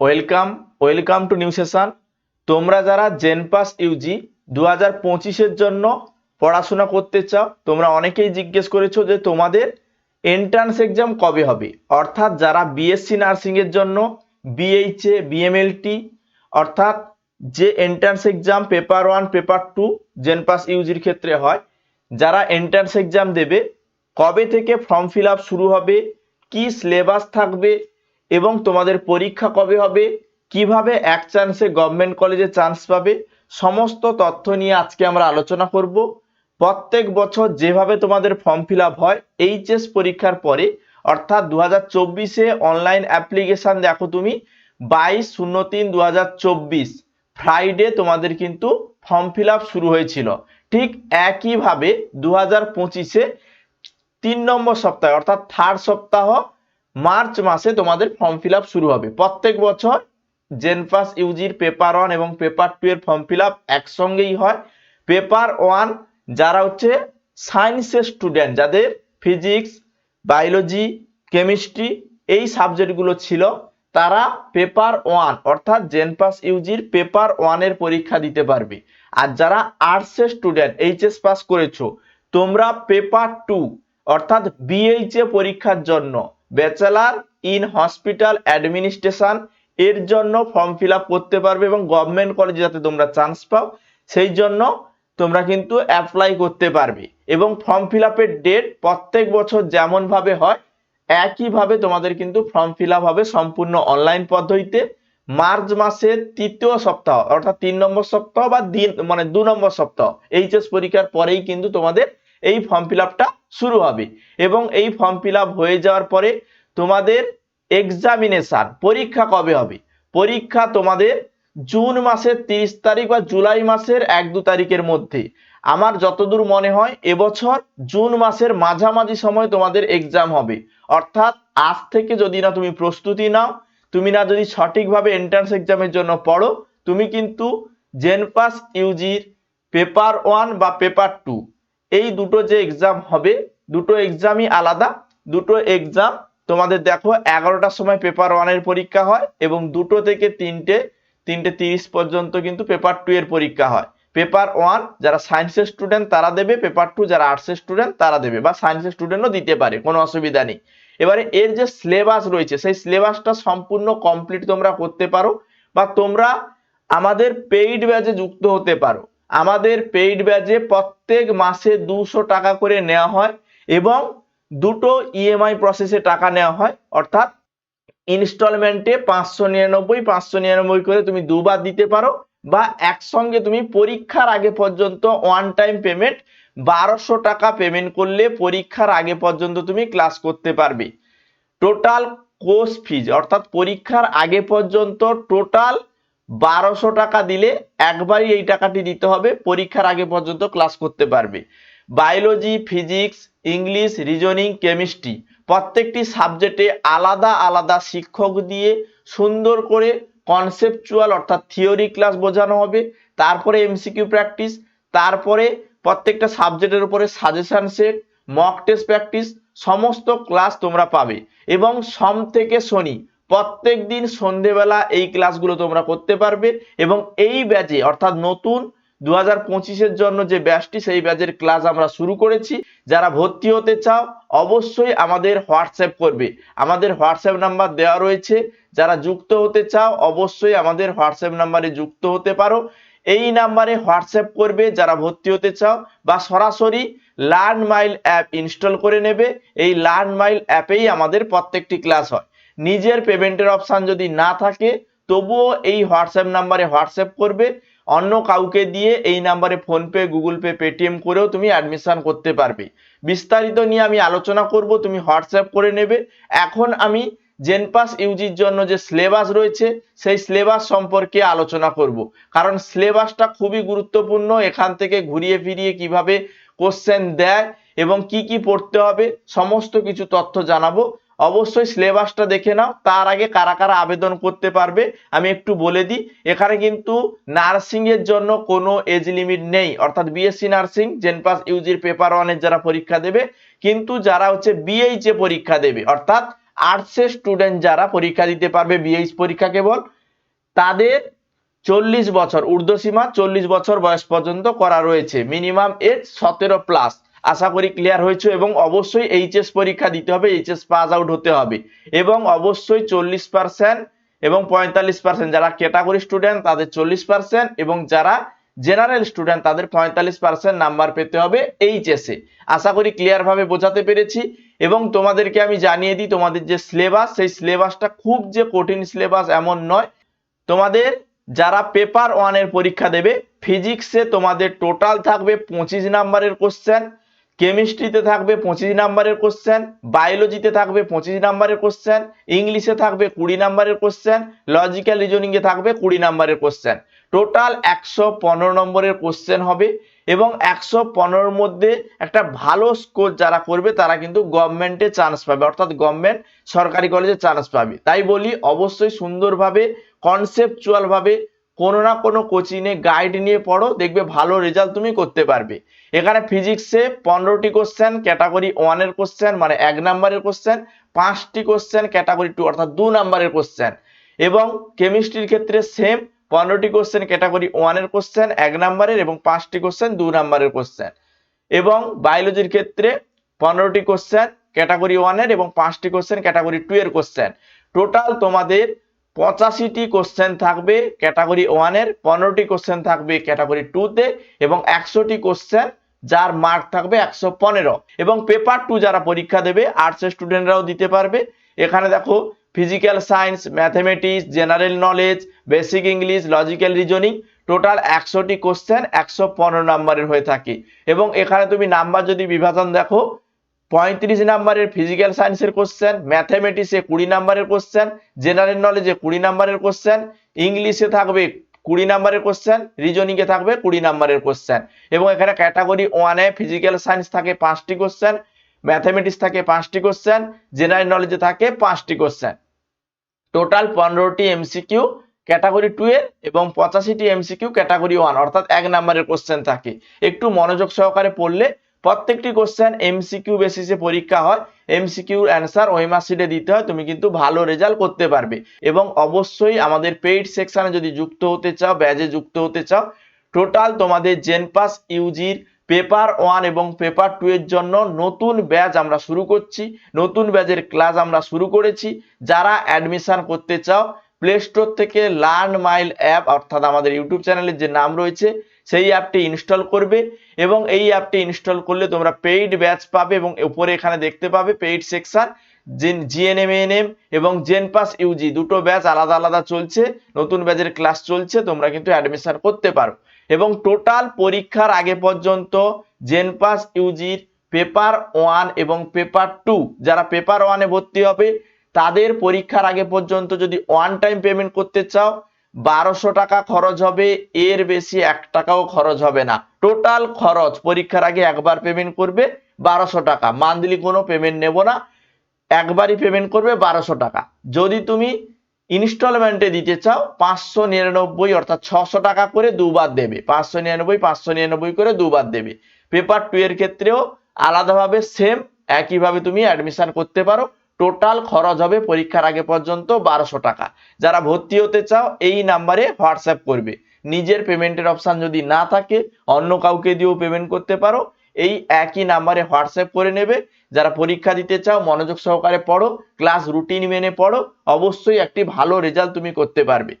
Welcome welcome to new session তোমরা যারা জেনপাস Yuji দু হাজার পঁচিশের জন্য পড়াশোনা করতে চাও, তোমরা অনেকেই জিজ্ঞেস করেছ যে তোমাদের এন্ট্রান্স এক্সাম কবে হবে? অর্থাৎ যারা বিএসসি নার্সিং এর জন্য বিএইচএ বিএমএলটি অর্থাৎ যে entrance exam paper one paper two JENPAS ইউজির ক্ষেত্রে হয়, যারা এন্ট্রান্স এক্সাম দেবে, কবে থেকে ফর্ম ফিল শুরু হবে, কি সিলেবাস থাকবে এবং তোমাদের পরীক্ষা কবে হবে? কীভাবে এক চান্সে গভর্নমেন্ট কলেজে চান্স পাবে? সমস্ত তথ্য নিয়ে আজকে আমরা আলোচনা করব। প্রত্যেক বছর যেভাবে তোমাদের ফর্ম ফিল হয় এইচএস পরীক্ষার পরে, অর্থাৎ দু হাজার চব্বিশে অনলাইন অ্যাপ্লিকেশন দেখো তুমি, বাইশ শূন্য তিন দু হাজার চব্বিশ ফ্রাইডে তোমাদের কিন্তু ফর্ম ফিল শুরু হয়েছিল। ঠিক একইভাবে দু হাজার পঁচিশে তিন নম্বর সপ্তাহে, অর্থাৎ থার্ড সপ্তাহ মার্চ মাসে তোমাদের ফর্ম ফিল শুরু হবে। প্রত্যেক বছর জেনপাস ইউজির পেপার ওয়ান এবং পেপার টু এর ফর্ম ফিল আপ একসঙ্গেই হয়। পেপার ওয়ান যারা হচ্ছে সায়েন্সের স্টুডেন্ট যাদের ফিজিক্স বায়োলজি কেমিস্ট্রি এই সাবজেক্টগুলো ছিল, তারা পেপার ওয়ান অর্থাৎ জেনপাস ইউজির পেপার ওয়ানের পরীক্ষা দিতে পারবে। আর যারা আর্টসের স্টুডেন্ট এইচএস পাস করেছ, তোমরা পেপার টু অর্থাৎ বিএইচএ পরীক্ষার জন্য ব্যাচেলার ইন হসপিটাল অ্যাডমিনিস্ট্রেশন, এর জন্য ফর্ম ফিল করতে পারবে এবং গভর্নমেন্ট কলেজে যাতে তোমরা চান্স পাও, সেই জন্য তোমরা কিন্তু অ্যাপ্লাই করতে পারবে। এবং ফর্ম ফিল ডেট প্রত্যেক বছর যেমন ভাবে হয়, একইভাবে তোমাদের কিন্তু ফর্ম ফিল হবে সম্পূর্ণ অনলাইন পদ্ধতিতে। মার্চ মাসের তৃতীয় সপ্তাহ, অর্থাৎ তিন নম্বর সপ্তাহ বা দিন মানে দু নম্বর সপ্তাহ এইচএস পরীক্ষার পরেই কিন্তু তোমাদের এই ফর্ম ফিল আপটা শুরু হবে। এবং এই ফর্ম ফিল হয়ে যাওয়ার পরে তোমাদের এক্সামিনেশন পরীক্ষা কবে হবে? পরীক্ষা তোমাদের জুন মাসের তিরিশ তারিখ বা জুলাই মাসের এক দু তারিখের মধ্যে। আমার যতদূর মনে হয় এবছর জুন মাসের মাঝামাঝি সময় তোমাদের এক্সাম হবে। অর্থাৎ আজ থেকে যদি না তুমি প্রস্তুতি নাও, তুমি না যদি সঠিকভাবে এন্ট্রান্স এক্সামের জন্য পড়ো, তুমি কিন্তু জেনপাস ইউজির পেপার ওয়ান বা পেপার টু এই দুটো যে এক্সাম হবে, দুটো এক্সামই আলাদা, দুটো এক্সাম তোমাদের দেখো এগারোটার সময় পেপার ওয়ানের পরীক্ষা হয় এবং দুটো থেকে তিনটে তিনটে তিরিশ পর্যন্ত কিন্তু পেপার টু এর পরীক্ষা হয়। পেপার ওয়ান যারা সায়েন্সের স্টুডেন্ট তারা দেবে পেপার টু যারা আর্টসের স্টুডেন্ট তারা দেবে বা সায়েন্সের স্টুডেন্টও দিতে পারে, কোনো অসুবিধা নেই। এবারে এর যে সিলেবাস রয়েছে, সেই সিলেবাসটা সম্পূর্ণ কমপ্লিট তোমরা করতে পারো বা তোমরা আমাদের পেইড ব্যাচে যুক্ত হতে পারো। আমাদের পেইড ব্যাচে প্রত্যেক মাসে দুশো টাকা করে নেওয়া হয় এবং দুটো ইএমআই প্রসেসে টাকা নেওয়া হয়। অর্থাৎ ইনস্টলমেন্টে পাঁচশো নিরানব্বই পাঁচশো নিরানব্বই করে তুমি দুবার দিতে পারো বা একসঙ্গে তুমি পরীক্ষার আগে পর্যন্ত ওয়ান টাইম পেমেন্ট বারোশো টাকা পেমেন্ট করলে পরীক্ষার আগে পর্যন্ত তুমি ক্লাস করতে পারবে। টোটাল কোর্স ফিজ অর্থাৎ পরীক্ষার আগে পর্যন্ত টোটাল বারোশো টাকা দিলে একবারই এই টাকাটি দিতে হবে, পরীক্ষার আগে পর্যন্ত ক্লাস করতে পারবে। Biology physics English reasoning chemistry প্রত্যেকটি সাবজেক্টে আলাদা আলাদা শিক্ষক দিয়ে সুন্দর করে কনসেপচুয়াল অর্থাৎ থিওরি ক্লাস বোঝানো হবে, তারপরে এমসিকিউ প্র্যাকটিস তারপরে প্রত্যেকটা সাবজেক্টের উপরে suggestion set mock test practice সমস্ত ক্লাস তোমরা পাবে। এবং সোম থেকে শনি প্রত্যেক দিন সন্ধেবেলা এই ক্লাসগুলো তোমরা করতে পারবে এবং এই ব্যাচে, অর্থাৎ নতুন দু হাজার পঁচিশের জন্য যে ব্যাচটি, সেই ব্যাচের ক্লাস আমরা শুরু করেছি। যারা ভর্তি হতে চাও, অবশ্যই আমাদের হোয়াটসঅ্যাপ করবে। আমাদের হোয়াটসঅ্যাপ নাম্বার দেওয়া রয়েছে। যারা যুক্ত হতে চাও, অবশ্যই আমাদের হোয়াটসঅ্যাপ নাম্বারে যুক্ত হতে পারো। এই নাম্বারে হোয়াটসঅ্যাপ করবে যারা ভর্তি হতে চাও বা সরাসরি লার্ন মাইল অ্যাপ ইনস্টল করে নেবে। এই লার্ন মাইল অ্যাপেই আমাদের প্রত্যেকটি ক্লাস হয়। নিজের পেমেন্টের অপশান যদি না থাকে, তবুও এই হোয়াটসঅ্যাপ নাম্বারে হোয়াটসঅ্যাপ করবে। অন্য কাউকে দিয়ে এই নাম্বারে ফোনপে, গুগল পে, পেটিএম করেও তুমি অ্যাডমিশান করতে পারবে। বিস্তারিত নিয়ে আমি আলোচনা করব, তুমি হোয়াটসঅ্যাপ করে নেবে। এখন আমি জেনপাস ইউজির জন্য যে সিলেবাস রয়েছে, সেই সিলেবাস সম্পর্কে আলোচনা করব। কারণ সিলেবাসটা খুবই গুরুত্বপূর্ণ, এখান থেকে ঘুরিয়ে ফিরিয়ে কীভাবে কোশ্চেন দেয় এবং কি কি পড়তে হবে, সমস্ত কিছু তথ্য জানাব। অবশ্যই সিলেবাসটা দেখে নাও। তার আগে কারা কারা আবেদন করতে পারবে, আমি একটু বলে দিই। এখানে কিন্তু নার্সিং এর জন্য কোনো এজ লিমিট নেই। অর্থাৎ বিএসসি নার্সিং জেনপাস ইউজির পেপার ওয়ানের যারা পরীক্ষা দেবে, কিন্তু যারা হচ্ছে বিএইচএ পরীক্ষা দেবে, অর্থাৎ আর্টসের স্টুডেন্ট যারা পরীক্ষা দিতে পারবে বিএইচ পরীক্ষা কেবল, তাদের চল্লিশ বছর, ঊর্ধ্বসীমা চল্লিশ বছর বয়স পর্যন্ত করা রয়েছে। মিনিমাম এজ সতেরো প্লাস আশা করি ক্লিয়ার হয়েছে এবং অবশ্যই এইচএস পরীক্ষা দিতে হবে এইচএস পাস আউট হতে হবে। এবং অবশ্যই চল্লিশ পার্সেন্ট এবং পঁয়তাল্লিশ পার্সেন্ট যারা ক্যাটাগরি স্টুডেন্ট তাদের চল্লিশ পার্সেন্ট এবং যারা জেনারেল স্টুডেন্ট তাদের পঁয়তাল্লিশ পার্সেন্ট নাম্বার পেতে হবে এইচএসে আশা করি ক্লিয়ার ভাবে বোঝাতে পেরেছি এবং তোমাদেরকে আমি জানিয়ে দিই, তোমাদের যে সিলেবাস সেই সিলেবাসটা খুব যে কঠিন সিলেবাস এমন নয়। তোমাদের যারা পেপার ওয়ানের পরীক্ষা দেবে ফিজিক্সে তোমাদের টোটাল থাকবে পঁচিশ নাম্বারের কোশ্চেন কেমিস্ট্রিতে থাকবে পঁচিশ নাম্বারের কোশ্চেন বায়োলজিতে থাকবে পঁচিশ নাম্বারের কোশ্চেন ইংলিশে থাকবে কুড়ি নাম্বারের কোশ্চেন লজিক্যাল রিজনিং এ থাকবে কুড়ি নাম্বারের কোশ্চেন টোটাল একশো পনেরো নম্বরের কোশ্চেন হবে এবং একশো পনেরোর মধ্যে একটা ভালো স্কোর যারা করবে তারা কিন্তু গভর্নমেন্টে চান্স পাবে, অর্থাৎ গভর্নমেন্ট সরকারি কলেজে চান্স পাবে। তাই বলি, অবশ্যই সুন্দরভাবে কনসেপচুয়াল ভাবে কোনো না কোনো কোচিংয়ে গাইড নিয়ে পড়ো, দেখবে ভালো রেজাল্ট তুমি করতে পারবে। এখানে ফিজিক্সে পনেরোটি কোশ্চেন ক্যাটাগরি ওয়ানের কোশ্চেন মানে এক নাম্বারের কোশ্চেন পাঁচটি কোশ্চেন ক্যাটাগরি টু অর্থাৎ দু নাম্বারের কোশ্চেন এবং কেমিস্ট্রির ক্ষেত্রে সেম পনেরোটি কোশ্চেন ক্যাটাগরি ওয়ানের কোশ্চেন এক নাম্বারের এবং পাঁচটি কোশ্চেন দু নাম্বারের কোশ্চেন এবং বায়োলজির ক্ষেত্রে পনেরোটি কোশ্চেন ক্যাটাগরি ওয়ানের এবং পাঁচটি কোশ্চেন ক্যাটাগরি টু এর কোশ্চেন টোটাল তোমাদের পঁচাশিটি কোশ্চেন থাকবে ক্যাটাগরি ওয়ানের পনেরোটি কোশ্চেন থাকবে ক্যাটাগরি টুতে এবং একশোটি কোশ্চেন যার মার্ক থাকবে একশো পনেরো। এবং পেপার টু যারা পরীক্ষা দেবে আর্টসের স্টুডেন্টরাও দিতে পারবে। এখানে দেখো physical science mathematics general knowledge basic English logical reasoning total একশোটি কোশ্চেন একশো পনেরো নাম্বারের হয়ে থাকে। এবং এখানে তুমি নাম্বার যদি বিভাজন দেখো পঁয়ত্রিশ নাম্বারের ফিজিক্যাল সায়েন্সের কোশ্চেন ম্যাথামেটিক্সে কুড়ি নাম্বারের কোশ্চেন জেনারেল নলেজে কুড়ি নাম্বারের কোশ্চেন ইংলিশে থাকবে কুড়ি নাম্বারের কোশ্চেন রিজনিং এ থাকবে কুড়ি নাম্বারের কোশ্চেন এবং এখানে ক্যাটাগরি ওয়ানে ফিজিক্যাল সায়েন্স থাকে পাঁচটি কোশ্চেন ম্যাথামেটিক্স থাকে পাঁচটি কোশ্চেন জেনারেল নলেজে থাকে পাঁচটি কোশ্চেন টোটাল পনেরোটি এমসিকিউ ক্যাটাগরি টু এর এবং পঁচাশিটি এমসিকিউ ক্যাটাগরি ওয়ান অর্থাৎ এক নাম্বারের কোশ্চেন থাকে। একটু মনোযোগ সহকারে পড়লে প্রত্যেকটি কোশ্চেন এমসিকিউ বেসিসে পরীক্ষা হয়। এমসিকিউর অ্যান্সার ওই মার্কশিটে দিতে হয়, তুমি কিন্তু ভালো রেজাল্ট করতে পারবে। এবং অবশ্যই আমাদের পেইড সেকশানে যদি যুক্ত হতে চাও ব্যাজে যুক্ত হতে চাও টোটাল তোমাদের জেনপাস ইউজির পেপার ওয়ান এবং পেপার টু এর জন্য নতুন ব্যাচ আমরা শুরু করছি। নতুন ব্যাচের ক্লাস আমরা শুরু করেছি। যারা অ্যাডমিশন করতে চাও প্লে স্টোর থেকে লার্ন মাইল অ্যাপ অর্থাৎ আমাদের ইউটিউব চ্যানেলের যে নাম রয়েছে, সেই অ্যাপটি ইনস্টল করবে। এবং এই অ্যাপটি ইনস্টল করলে তোমরা পেইড ব্যাচ পাবে এবং উপরে এখানে দেখতে পাবে পেইড সেকশন জেন জিএনএমএনএম এবং জেনপাস ইউজি দুটো ব্যাচ আলাদা আলাদা চলছে, নতুন ব্যাচের ক্লাস চলছে, তোমরা কিন্তু অ্যাডমিশন করতে পারো। এবং টোটাল পরীক্ষার আগে পর্যন্ত জেনপাস ইউজির পেপার ওয়ান এবং পেপার টু যারা পেপার ওয়ানে ভর্তি হবে, তাদের পরীক্ষার আগে পর্যন্ত যদি ওয়ান টাইম পেমেন্ট করতে চাও বারোশো টাকা খরচ হবে, এর বেশি এক টাকাও খরচ হবে না। টোটাল খরচ, পরীক্ষার আগে একবার পেমেন্ট করবে, বারোশো টাকা। মান্থলি কোনো পেমেন্ট নেব না, একবারই পেমেন্ট করবে, বারোশো টাকা। যদি তুমি ইনস্টলমেন্টে দিতে চাও, পাঁচশো নিরানব্বই অর্থাৎ ছশো টাকা করে দুবার দেবে। পাঁচশো নিরানব্বই পাঁচশো নিরানব্বই করে দুবার দেবে। পেপার টু এর ক্ষেত্রেও আলাদাভাবে সেম একইভাবে তুমি অ্যাডমিশন করতে পারো। টোটাল খরচ হবে পরীক্ষার আগে পর্যন্ত বারোশো টাকা। যারা ভর্তি হতে চাও, এই নাম্বারে হোয়াটসঅ্যাপ করবে। নিজের পেমেন্টের অপশান যদি না থাকে, অন্য কাউকে দিয়েও পেমেন্ট করতে পারো। এই একই নাম্বারে হোয়াটসঅ্যাপ করে নেবে। যারা পরীক্ষা দিতে চাও, মনোযোগ সহকারে পড়ো, ক্লাস রুটিন মেনে পড়ো, অবশ্যই একটি ভালো রেজাল্ট তুমি করতে পারবে।